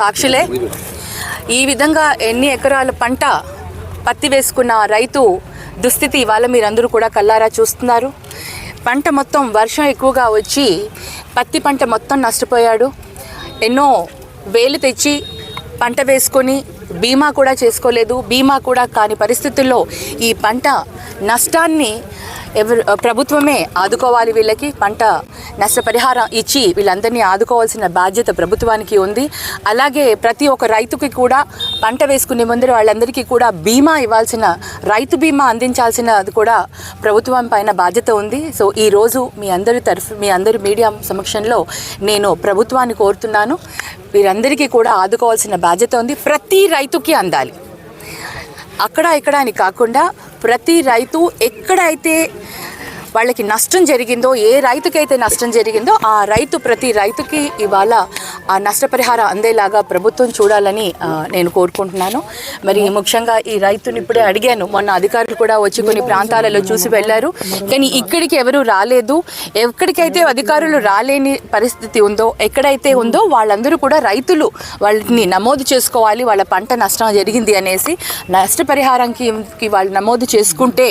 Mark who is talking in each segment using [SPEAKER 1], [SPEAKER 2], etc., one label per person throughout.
[SPEAKER 1] సాక్షులే. ఈ విధంగా ఎన్ని ఎకరాల పంట పత్తి వేసుకున్న రైతు దుస్థితి ఇవాళ మీరందరూ కూడా కల్లారా చూస్తున్నారు. పంట మొత్తం వర్షం ఎక్కువగా వచ్చి పత్తి పంట మొత్తం నష్టపోయాడు. ఎన్నో వేలు తెచ్చి పంట వేసుకొని బీమా కూడా చేసుకోలేదు. బీమా కూడా కాని పరిస్థితుల్లో ఈ పంట నష్టాన్ని ఎవరు ప్రభుత్వమే ఆదుకోవాలి వీళ్ళకి పంట నష్టపరిహారం ఇచ్చి వీళ్ళందరినీ ఆదుకోవాల్సిన బాధ్యత ప్రభుత్వానికి ఉంది. అలాగే ప్రతి ఒక్క రైతుకి కూడా పంట వేసుకునే ముందర వాళ్ళందరికీ కూడా బీమా ఇవ్వాల్సిన రైతు బీమా అందించాల్సిన అది కూడా ప్రభుత్వం పైన బాధ్యత ఉంది. సో ఈ రోజు మీ అందరి తరఫు మీ అందరి మీడియా సమక్షంలో నేను ప్రభుత్వాన్ని కోరుతున్నాను. వీరందరికీ కూడా ఆదుకోవాల్సిన బాధ్యత ఉంది. ప్రతి రైతుకి అందాలి. అక్కడ ఇక్కడ అని కాకుండా ప్రతి రైతు ఎక్కడైతే వాళ్ళకి నష్టం జరిగిందో ఏ రైతుకైతే నష్టం జరిగిందో ఆ రైతు ప్రతి రైతుకి ఇవాళ ఆ నష్టపరిహారం అందేలాగా ప్రభుత్వం చూడాలని నేను కోరుకుంటున్నాను. మరి ముఖ్యంగా ఈ రైతుని ఇప్పుడే అడిగాను. మొన్న అధికారులు కూడా వచ్చి కొన్ని ప్రాంతాలలో చూసి వెళ్ళారు. కానీ ఇక్కడికి ఎవరు రాలేదు. ఎక్కడికైతే అధికారులు రాలేని పరిస్థితి ఉందో ఎక్కడైతే ఉందో వాళ్ళందరూ కూడా రైతులు వాళ్ళని నమోదు చేసుకోవాలి వాళ్ళ పంట నష్టం జరిగింది అనేసి నష్టపరిహారానికి వాళ్ళు నమోదు చేసుకుంటే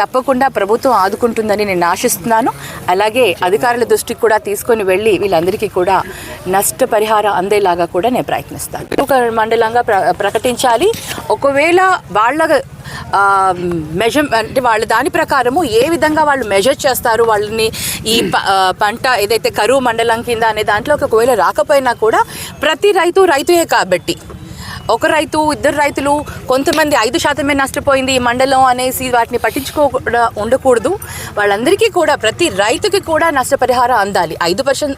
[SPEAKER 1] తప్పకుండా ప్రభుత్వం ఆదుకుంటుందని నేను ఆశిస్తున్నాను. అలాగే అధికారుల దృష్టికి కూడా తీసుకొని వెళ్ళి వీళ్ళందరికీ కూడా నష్టపరిహారం అందేలాగా కూడా నేను ప్రయత్నిస్తాను. ఒక మండలంగా ప్ర ప్రకటించాలి. ఒకవేళ వాళ్ళ మెజర్ అంటే వాళ్ళ దాని ప్రకారము ఏ విధంగా వాళ్ళు మెజర్ చేస్తారు వాళ్ళని ఈ ప- పంట ఏదైతే కరువు మండలం కింద అనే దాంట్లో ఒకవేళ రాకపోయినా కూడా ప్రతి రైతు రైతుయే కాబట్టి. ఒక రైతు ఇద్దరు రైతులు కొంతమంది ఐదు శాతమే నష్టపోయింది ఈ మండలం అనేసి వాటిని పట్టించుకోకుండా ఉండకూడదు. వాళ్ళందరికీ కూడా ప్రతి రైతుకి కూడా నష్టపరిహారం అందాలి. ఐదు పర్సెంట్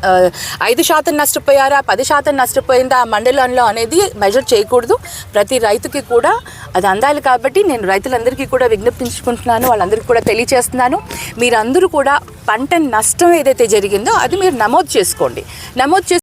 [SPEAKER 1] ఐదు శాతం నష్టపోయారా పది శాతం నష్టపోయిందా ఆ మండలంలో అనేది మెజర్ చేయకూడదు. ప్రతి రైతుకి కూడా అది అందాలి కాబట్టి నేను రైతులందరికీ కూడా విజ్ఞప్తించుకుంటున్నాను వాళ్ళందరికీ కూడా తెలియచేస్తున్నాను మీరందరూ కూడా పంట నష్టం ఏదైతే జరిగిందో అది మీరు నమోదు చేసుకోండి. నమోదు చేసు